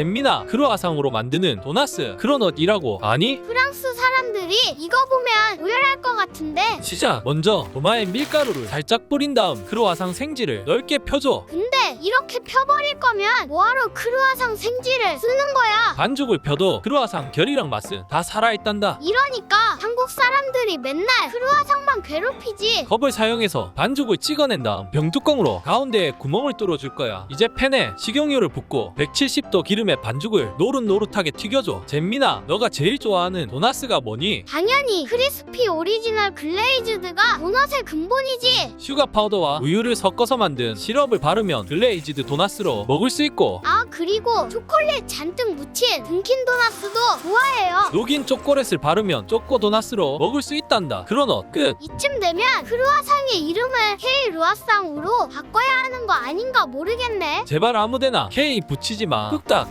잼미나 크루아상으로 만드는 도나스 크로넛이라고. 아니? 프랑스 사람들이 이거 보면 오열할 것 같은데. 시작. 먼저 도마에 밀가루를 살짝 뿌린 다음 크루아상 생지를 넓게 펴줘. 근데 이렇게 펴버릴 거면 뭐하러 크루아상 생지를 쓰는 거야? 반죽을 펴도 크루아상 결이랑 맛은 다 살아있단다. 이러니까 한국 사람들이 맨날 크루아상만 괴롭히지. 컵을 사용해서 반죽을 찍어낸 다음 병뚜껑으로 가운데에 구멍을 뚫어줄 거야. 이제 팬에 식용유를 붓고 170도 기름에 반죽을 노릇노릇하게 튀겨줘. 잼미나 너가 제일 좋아하는 도나스가 뭐니? 당연히 크리스피 오리지널 글레이즈드가 도넛의 근본이지. 슈가 파우더와 우유를 섞어서 만든 시럽을 바르면 글레 이지드 도나스로 먹을 수 있고. 아 그리고 초콜릿 잔뜩 묻힌 등킨 도넛도 좋아해요. 녹인 초콜릿을 바르면 초코 도나스로 먹을 수 있단다. 크로넛 끝. 이쯤 되면 크루아상의 이름을 K 루아상으로 바꿔야 하는 거 아닌가 모르겠네. 제발 아무데나 K 붙이지 마. 뚝딱